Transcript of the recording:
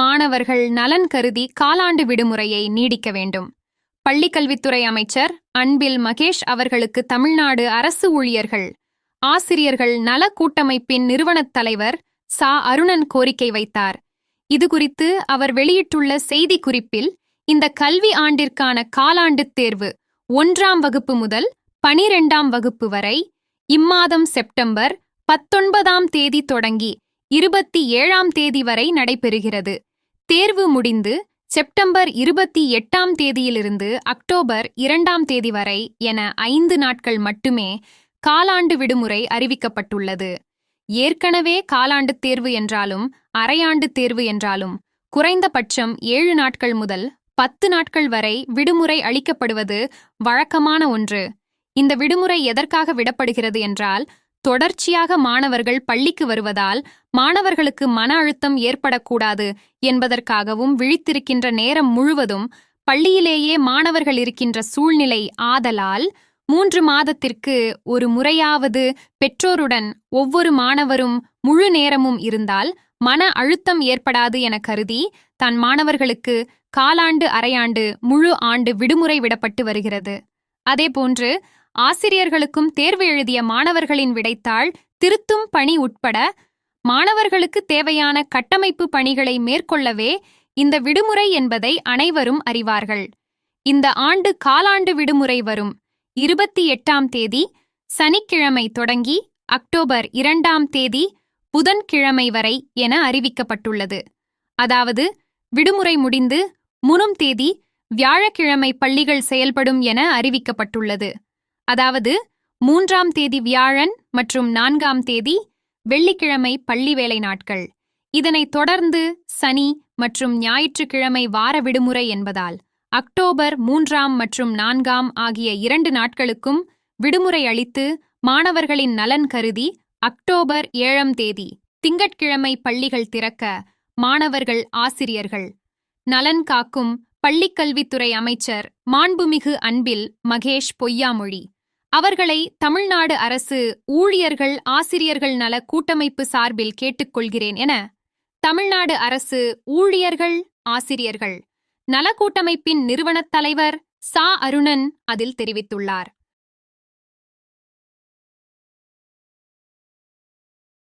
மாணவர்கள் நலன் கருதி காலாண்டு விடுமுறையை நீடிக்க வேண்டும். பள்ளிக்கல்வித்துறை அமைச்சர் அன்பில் மகேஷ் அவர்களுக்கு தமிழ்நாடு அரசு ஊழியர்கள் ஆசிரியர்கள் நல கூட்டமைப்பின் நிறுவனத் தலைவர் சா. அருணன் கோரிக்கை வைத்தார். இதுகுறித்து அவர் வெளியிட்டுள்ள செய்திக்குறிப்பில் இந்த கல்வி ஆண்டிற்கான காலாண்டு தேர்வு ஒன்றாம் வகுப்பு முதல் பனிரெண்டாம் வகுப்பு வரை இம்மாதம் செப்டம்பர் பத்தொன்பதாம் தேதி தொடங்கி இருபத்தி ஏழாம் தேதி வரை நடைபெறுகிறது. தேர்வு முடிந்து செப்டம்பர் இருபத்தி எட்டாம் தேதியிலிருந்து அக்டோபர் இரண்டாம் தேதி வரை என ஐந்து நாட்கள் மட்டுமே காலாண்டு விடுமுறை அறிவிக்கப்பட்டுள்ளது. ஏற்கனவே காலாண்டு தேர்வு என்றாலும் அரையாண்டு தேர்வு என்றாலும் குறைந்தபட்சம் ஏழு நாட்கள் முதல் பத்து நாட்கள் வரை விடுமுறை அளிக்கப்படுவது வழக்கமான ஒன்று. இந்த விடுமுறை எதற்காக விடப்படுகிறது என்றால் தொடர்ச்சியாக மாணவர்கள் பள்ளிக்கு வருவதால் மாணவர்களுக்கு மன அழுத்தம் ஏற்படக்கூடாது என்பதற்காகவும் விழித்திருக்கின்ற நேரம் முழுவதும் பள்ளியிலேயே மாணவர்கள் இருக்கின்ற சூழ்நிலை ஆதலால் மூன்று மாதத்திற்கு ஒரு முறையாவது பெற்றோருடன் ஒவ்வொரு மாணவரும் முழு நேரமும் இருந்தால் மன அழுத்தம் ஏற்படாது என கருதி தன் மாணவர்களுக்கு காலாண்டு அரையாண்டு முழு ஆண்டு விடுமுறை விடப்பட்டு வருகிறது. அதேபோன்று ஆசிரியர்களுக்கும் தேர்வு எழுதிய மாணவர்களின் விடைத்தாள் திருத்தும் பணி உட்பட மாணவர்களுக்கு தேவையான கட்டமைப்பு பணிகளை மேற்கொள்ளவே இந்த விடுமுறை என்பதை அனைவரும் அறிவார்கள். இந்த ஆண்டு காலாண்டு விடுமுறை வரும். இருபத்தி எட்டாம் தேதி சனிக்கிழமை தொடங்கி அக்டோபர் இரண்டாம் தேதி புதன்கிழமை வரை என அறிவிக்கப்பட்டுள்ளது. அதாவது விடுமுறை முடிந்து முனும் தேதி வியாழக்கிழமை பள்ளிகள் செயல்படும் என அறிவிக்கப்பட்டுள்ளது. அதாவது மூன்றாம் தேதி வியாழன் மற்றும் நான்காம் தேதி வெள்ளிக்கிழமை பள்ளி வேலை நாட்கள். இதனைத் தொடர்ந்து சனி மற்றும் ஞாயிற்றுக்கிழமை வார விடுமுறை என்பதால் அக்டோபர் மூன்றாம் மற்றும் நான்காம் ஆகிய இரண்டு நாட்களுக்கும் விடுமுறை அளித்து மாணவர்களின் நலன் கருதி அக்டோபர் ஏழாம் தேதி திங்கட்கிழமை பள்ளிகள் திறக்க மாணவர்கள் ஆசிரியர்கள். நலன் காக்கும் பள்ளிக்கல்வித்துறை அமைச்சர் மாண்புமிகு அன்பில் மகேஷ் பொய்யாமொழி. அவர்களை தமிழ்நாடு அரசு ஊழியர்கள் ஆசிரியர்கள் நல கூட்டமைப்பு சார்பில் கேட்டுக்கொள்கிறேன் என தமிழ்நாடு அரசு ஊழியர்கள் ஆசிரியர்கள் நல கூட்டமைப்பின் நிறுவனத் தலைவர் சா அருணன் அதில் தெரிவித்துள்ளார்.